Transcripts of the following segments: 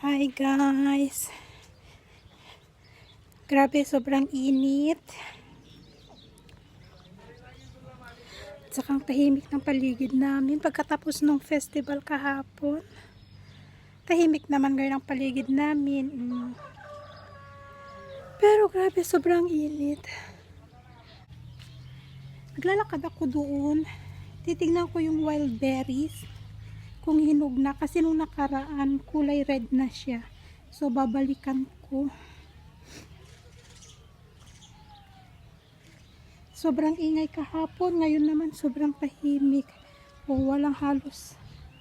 Hi guys. Grabe, sobrang init. At saka ang tahimik ng paligid namin pagkatapos ng festival kahapon. Tahimik naman ngayon ang paligid namin. Pero grabe, sobrang init. Naglalakad ako doon. Titignan ko yung wild berries kung hinog na kasi nung nakaraan kulay red na siya. So babalikan ko. Sobrang ingay kahapon. Ngayon naman sobrang tahimik. O walang halos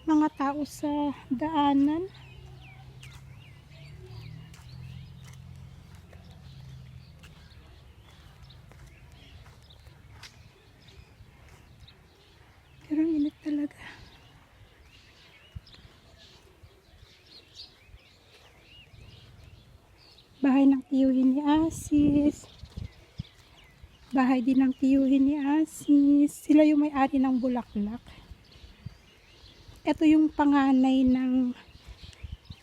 mga tao sa daanan pero ang init talaga bahay ng tiyuhin ni Asis. Bahay din ng tiyuhin ni Asis. Sila yung may-ari ng bulaklak. Ito yung panganay ng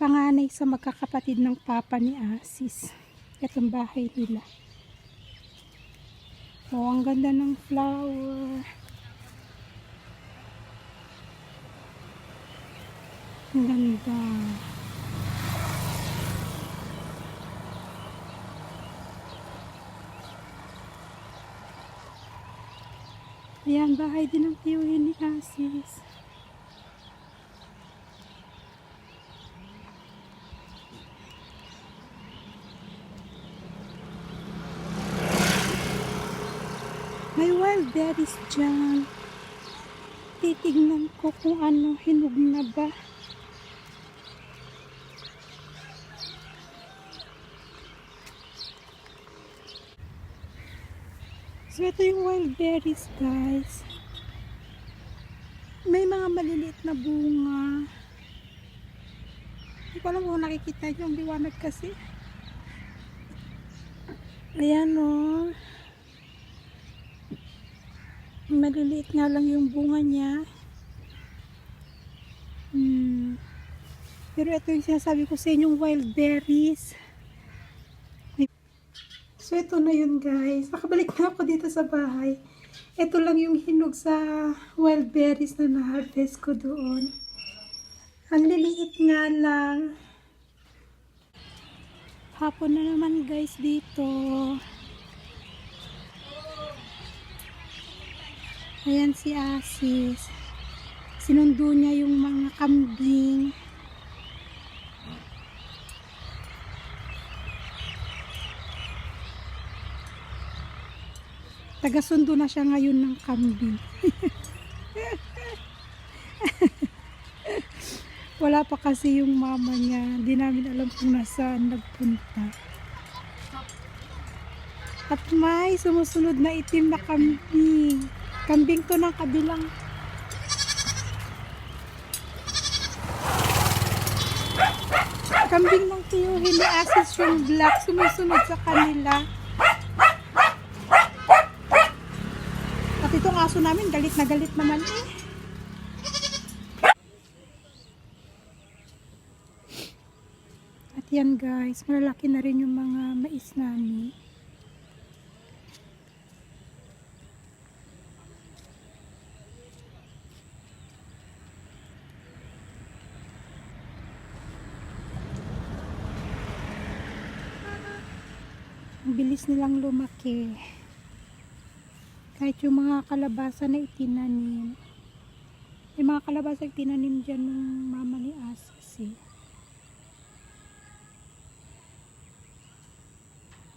panganay sa magkakapatid ng papa ni Asis. Itong bahay nila. Oh, ang ganda ng flower. Ang ganda. Ayan, bahay din ng tiyuhin ni Asis. May wild berries dyan. Titignan ko kung ano, hinog na ba. So, ito yung wild berries, guys. May mga maliliit na bunga. Hindi ko alam kung nakikita nyo. Ang liwanag kasi. Ayan, o. Maliliit nga lang yung bunga niya. Hmm. Pero ito yung sinasabi ko sa inyong wild berries. So, ito na yun guys. Nakabalik na ako dito sa bahay. Ito lang yung hinog sa wild berries na na-harvest ko doon. Ang liliit nga lang. Hapon na naman guys dito. Ayan si Asis. Sinundo niya yung mga kambing. Tagasundo na siya ngayon ng kambing. Wala pa kasi yung mama niya. Hindi namin alam kung nasaan nagpunta. At may sumusunod na itim na kambing. Kambing to ng kabilang. Kambing ng tiyuhin ni Asis yung black. Sumusunod sa kanila. At itong aso namin, galit na galit naman eh. At yan guys, malalaki na rin yung mga mais namin. Ang bilis nilang lumaki. Kahit yung mga kalabasa na itinanim. Yung mga kalabasa itinanim dyan ng mama ni Asis eh.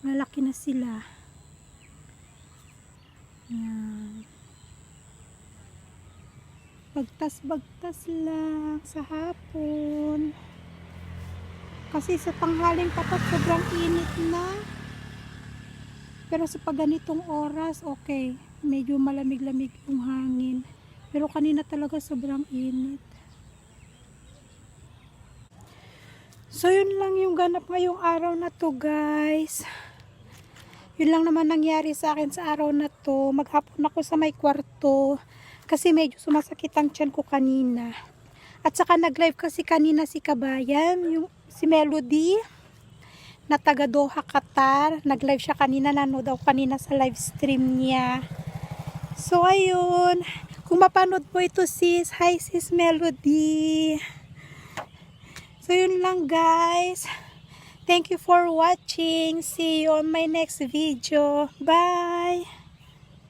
Malaki na sila. Yan. Bagtas-bagtas lang sa hapon. Kasi sa tanghaling tapat sobrang init na. Pero sa pag ganitong oras, okay. Medyo malamig-lamig yung hangin. Pero kanina talaga sobrang init. So, yun lang yung ganap ngayong araw na to, guys. Yun lang naman nangyari sa akin sa araw na to. Maghapon ako sa may kwarto. Kasi medyo sumasakit ang tiyan ko kanina. At saka nag-live kasi kanina si Kabayan. Yung si Melody na taga Doha, Qatar. Nag-live siya kanina, nanood daw kanina sa live stream niya. So, ayun. Kung mapanood mo ito sis, hi sis Melody. So, yun lang guys. Thank you for watching. See you on my next video. Bye!